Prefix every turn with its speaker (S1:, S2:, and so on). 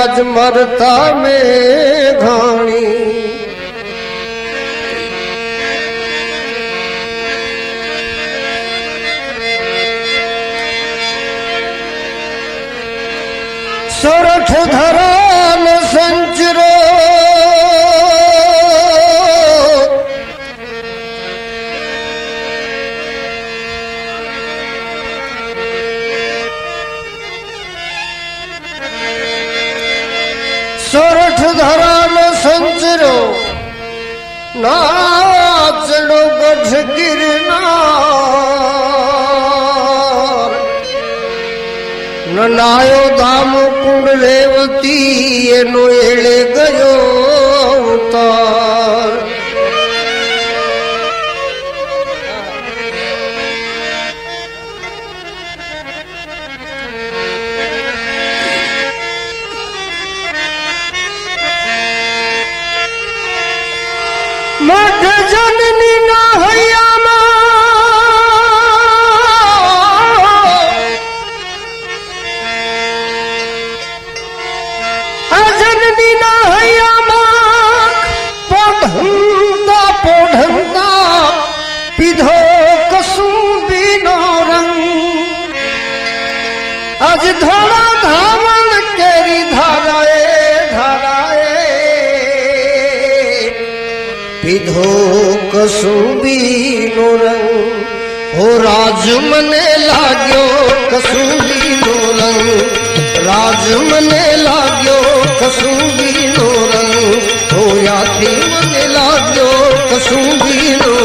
S1: આજ મરતા મે ઘાણી. સોરઠ ધરાન સોરઠ ધરાનો સંચરો નાચડો ગઢ ગિરનાર. નનાયો ધામ કુંડ રેવતી એનો એળે আমাকে জাননি না হই પીધો કસુબીનો રંગ હો રાજ મને લાગ્યો કસુબીનો રંગ રાજ મને લાગ્યો કસુબીનો રંગ હોયાથી મને લાગ્યો કસુંબીનો